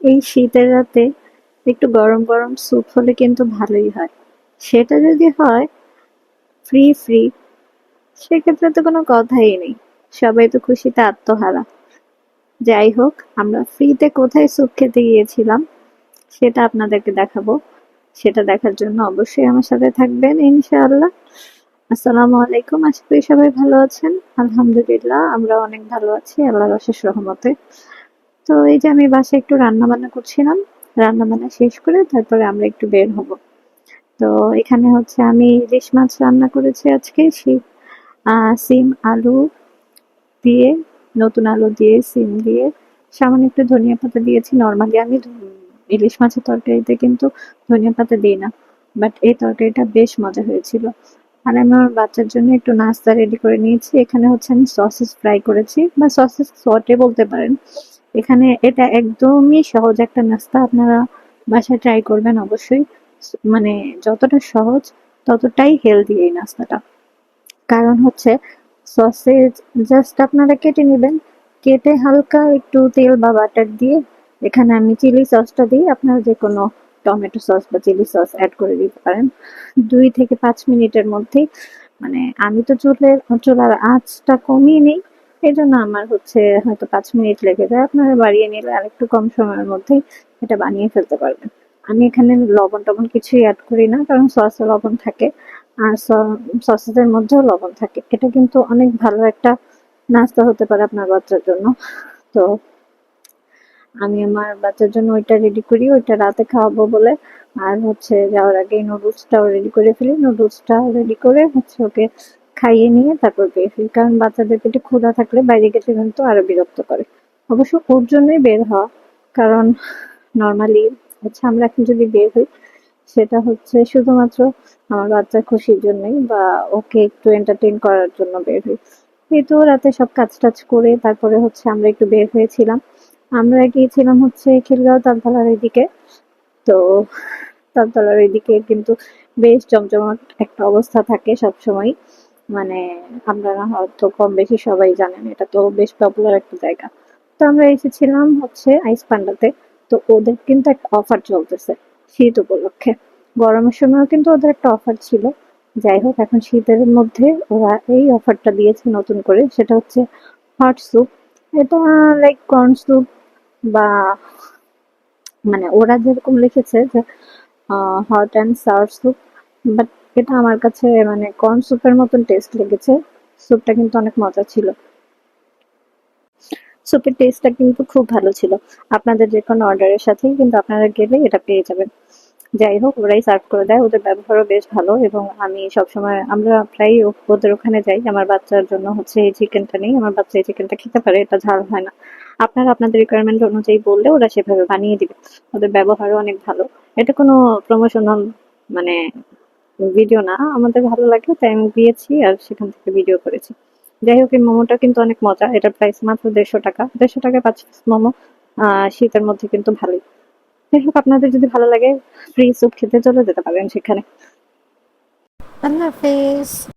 এই শীতের রাতে একটু গরম গরম স্যুপ হলে কিন্তু ভালোই হয়। সেটা যদি হয় ফ্রি ফ্রি সেক্ষেত্রে তো কোনো কথাই নেই। সবাই তো খুশিতে আত্মহারা। যাই হোক, আমরা ফ্রিতে কোথায় স্যুপ খেতে গিয়েছিলাম সেটা আপনাদেরকে দেখাবো। সেটা দেখার জন্য অবশ্যই আমার সাথে থাকবেন ইনশাআল্লাহ। আসসালামু আলাইকুম, আশা করি সবাই ভালো আছেন। আলহামদুলিল্লাহ আমরা অনেক ভালো আছি, আল্লাহর অশেষ রহমতে। তো এই যে আমি বাসায় একটু রান্না বান্না করছিলাম রান্না বান্না শেষ করে তারপরে আমরা একটু বের হব। তো এখানে হচ্ছে আমি ইলিশ মাছ রান্না করেছি আজকে সিম, আলু দিয়ে, নতুন আলু দিয়ে, সিম দিয়ে, সামান্য একটু ধনিয়া পাতা দিয়েছি। নর্মালি আমি ইলিশ মাছের তরকারিতে কিন্তু ধনিয়া পাতা দিই না বাট এই তরকারিটা বেশ মজা হয়েছিল। আর আমি আমার বাচ্চার জন্য একটু নাস্তা রেডি করে নিয়েছি। এখানে হচ্ছে আমি সসেস ফ্রাই করেছি, বা সসেস সটে বলতে পারেন। এখানে এটা একদমই সহজ একটা নাস্তা, আপনারা বাসায় ট্রাই করবেন অবশ্যই। মানে যতটা সহজ, ততটাই হেলদি এই নাস্তাটা। কারণ হচ্ছে সসেজ জাস্ট আপনারা কেটে নেবেন। কেটে হালকা একটু তেল বা বাটার দিয়ে এখানে আমি চিলি সসটা দিই আপনারা যে কোনো টমেটো সস বা চিলি সস অ্যাড করে দিতে পারেন। দুই থেকে পাঁচ মিনিটের মধ্যেই। মানে আমি তো চুলের চুলার আঁচটা কমিয়ে নিই। এই জন্য আমার হচ্ছে হয়তো পাঁচ মিনিট লেগে যায়। আপনারা বাড়িয়ে নিলে আর একটু কম সময়ের মধ্যেই এটা বানিয়ে ফেলতে পারবেন। আমি এখানে লবণ টবণ কিছুই অ্যাড করি না, কারণ সসে লবণ থাকে। আর সসেসের মধ্যেও লবণ থাকে। এটা কিন্তু অনেক ভালো একটা নাস্তা হতে পারে আপনার বাচ্চার জন্য। তো আমি আমার বাচ্চার জন্য ওইটা রেডি করি, ওইটা রাতে খাওয়াবো বলে। আর হচ্ছে যাওয়ার আগে নুডলসটাও রেডি করে ফেলি। নুডলসটা রেডি করে হচ্ছে ওকে খাইয়ে নিয়ে তারপর বের হই। কারণ বাচ্চাদের পেটে ক্ষুধা থাকলে বাইরে গেলে কিন্তু আরও বিরক্ত করে। অবশ্য ওর জন্যই বের হওয়া। কারণ নর্মালি হচ্ছে আমরা এখন যদি বের হই, সেটা হচ্ছে শুধুমাত্র আমার বাচ্চার খুশির জন্যই বা ওকে একটু এন্টারটেইন করার জন্য বের হই। এই তো রাতে সব কাজ টাজ করে তারপরে হচ্ছে আমরা একটু বের হয়েছিলাম। আমরা গিয়েছিলাম হচ্ছে খিলগাঁও তালতলার এদিকে। তো তালতলার এদিকে কিন্তু বেশ জমজমাট একটা অবস্থা থাকে সব সময় মানে আপনারা হয়তো কম বেশি সবাই জানেন, এটা তো বেশ পপুলার একটা জায়গা। তো আমরা এসেছিলাম হচ্ছে আইস পান্ডাতে, তো ওদের কিন্তু একটা অফার চলতেছে শীত উপলক্ষে। গরমের সময়ও কিন্তু ওদের একটা অফার ছিল। যাই হোক, এখন শীতের মধ্যে ওরা এই অফারটা দিয়েছে নতুন করে, সেটা হচ্ছে হট স্যুপ এটা লাইক কর্ন স্যুপ বা মানে ওরা যেরকম লিখেছে যে hot and sour soup but এটা আমার কাছে মানে কর্ন স্যুপের মতন টেস্ট লেগেছে। স্যুপটা কিন্তু অনেক মজা ছিল। স্যুপের টেস্টটা কিন্তু খুব ভালো ছিল। আপনাদের যে কোনো অর্ডারের সাথেই কিন্তু আপনারা গেলে এটা পেয়ে যাবেন। যাই হোক, ওরাই সার্ভ করে দেয়। ওদের ব্যবহারও বেশ ভালো এবং আমি সবসময়, আমরা প্রায় ওদের ওখানে যাই। আমার বাচ্চার জন্য হচ্ছে এই চিকেনটা নেই। আমার বাচ্চা এই চিকেনটা খেতে পারে, এটা ঝাল হয় না। আপনারা আপনাদের রিকোয়ারমেন্ট অনুযায়ী বললে ওরা সেভাবে বানিয়ে দিবে। ওদের ব্যবহারও অনেক ভালো। এটা কোনো প্রমোশনাল মানে ভিডিও না, আমাদের ভালো লাগে, তাই আমি দিয়েছি আর সেখান থেকে ভিডিও করেছি। যাই হোক, এই মোমোটা কিন্তু অনেক মজা, এটার প্রাইস মাত্র দেড়শো টাকা। দেড়শো টাকা পাঁচ পিস মোমো শীতের মধ্যে কিন্তু ভালোই। যাই হোক, আপনাদের যদি ভালো লাগে ফ্রি স্যুপ খেতে চলে যেতে পারেন সেখানে। আল্লাহ হাফেজ